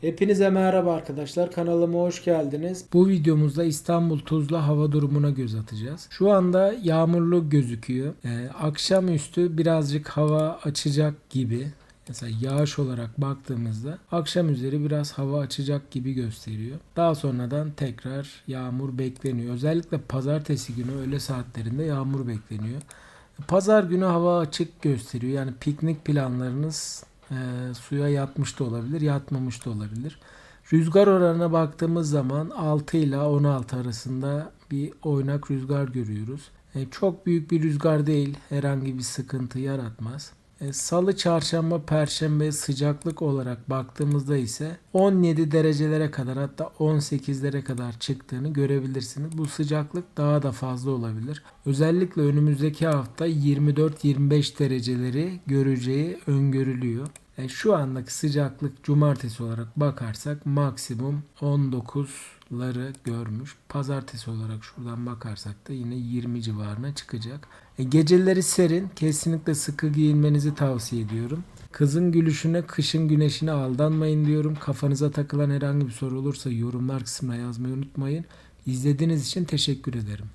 Hepinize merhaba arkadaşlar. Kanalıma hoş geldiniz. Bu videomuzda İstanbul Tuzla hava durumuna göz atacağız. Şu anda yağmurlu gözüküyor. Ee, akşamüstü birazcık hava açacak gibi. Mesela yağış olarak baktığımızda akşam üzeri biraz hava açacak gibi gösteriyor. Daha sonradan tekrar yağmur bekleniyor. Özellikle pazartesi günü öğle saatlerinde yağmur bekleniyor. Pazar günü hava açık gösteriyor. Yani piknik planlarınız e, suya yatmış da olabilir, yatmamış da olabilir. Rüzgar oranına baktığımız zaman 6 ile 16 arasında bir oynak rüzgar görüyoruz. E, çok büyük bir rüzgar değil, herhangi bir sıkıntı yaratmaz. E, Salı, çarşamba, perşembe sıcaklık olarak baktığımızda ise 17 derecelere kadar hatta 18'lere kadar çıktığını görebilirsiniz. Bu sıcaklık daha da fazla olabilir. Özellikle önümüzdeki hafta 24-25 dereceleri göreceği öngörülüyor. E, şu andaki sıcaklık cumartesi olarak bakarsak maksimum 19'ları görmüş. Pazartesi olarak şuradan bakarsak da yine 20 civarına çıkacak. E, geceleri serin. Kesinlikle sıkı giyinmenizi tavsiye ediyorum. Kızın gülüşüne, kışın güneşine aldanmayın diyorum. Kafanıza takılan herhangi bir soru olursa yorumlar kısmına yazmayı unutmayın. İzlediğiniz için teşekkür ederim.